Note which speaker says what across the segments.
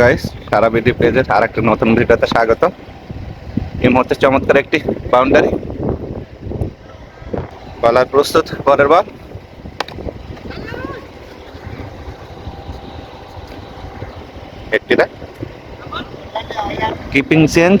Speaker 1: Guys সারা BD পেজের আর একটা নতুন ভিডিওতে স্বাগত। এই মুহূর্তে চমৎকার একটি বাউন্ডারি বলার প্রস্তুত, পরের বল একটি কিপিং চেঞ্জ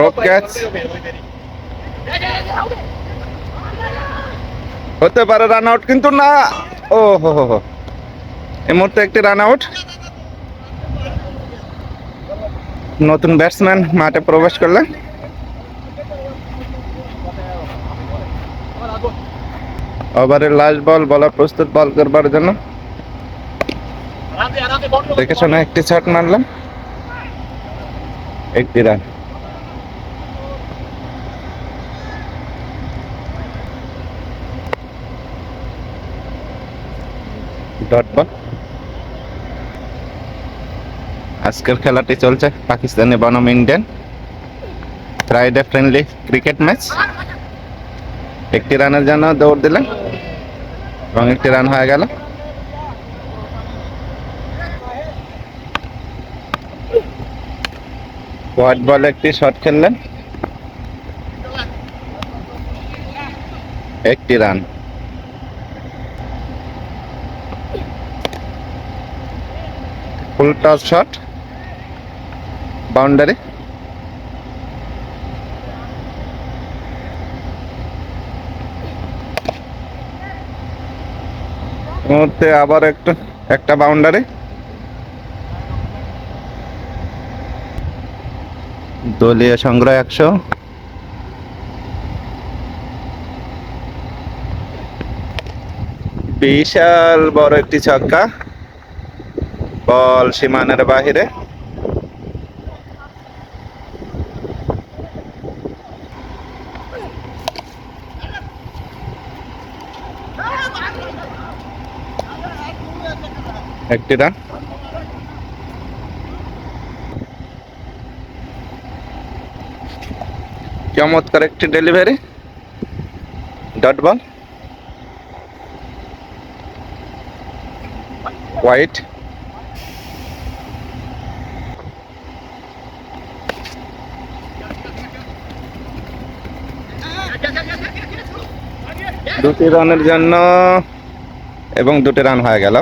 Speaker 1: Rope হতে পারে রান আউট কিন্তু না। ও, হো হো হো। এই মুহূর্তে একটি রান আউট নতুন ব্যাটসম্যান মাঠে প্রবেশ করলেন ওভারে লাস্ট বল বলার প্রস্তুত বল করবার জন্য। দেখে শোনা একটি শট মারলাম একটি রান আজকের খেলাটি চলছে পাকিস্তানি বনাম Indian. Friday friendly cricket match একটি রানের জন্য দৌড় দিলেন এবং একটি রান হয়ে গেল। হোয়াইট বলে একটি শট খেললেন। একটি run. Full toss shot, boundary. মুহূর্তে আবার একটা একটা বাউন্ডারি। দলীয় সংগ্রহ একশো। বিশাল বড় একটি ছক্কা। বল সীমানের বাহিরে। একটি রান চমৎকার একটি ডেলিভারি। Dot ball. হোয়াইট। দুটি রানের জন্য এবং দুটি রান হয়ে গেল।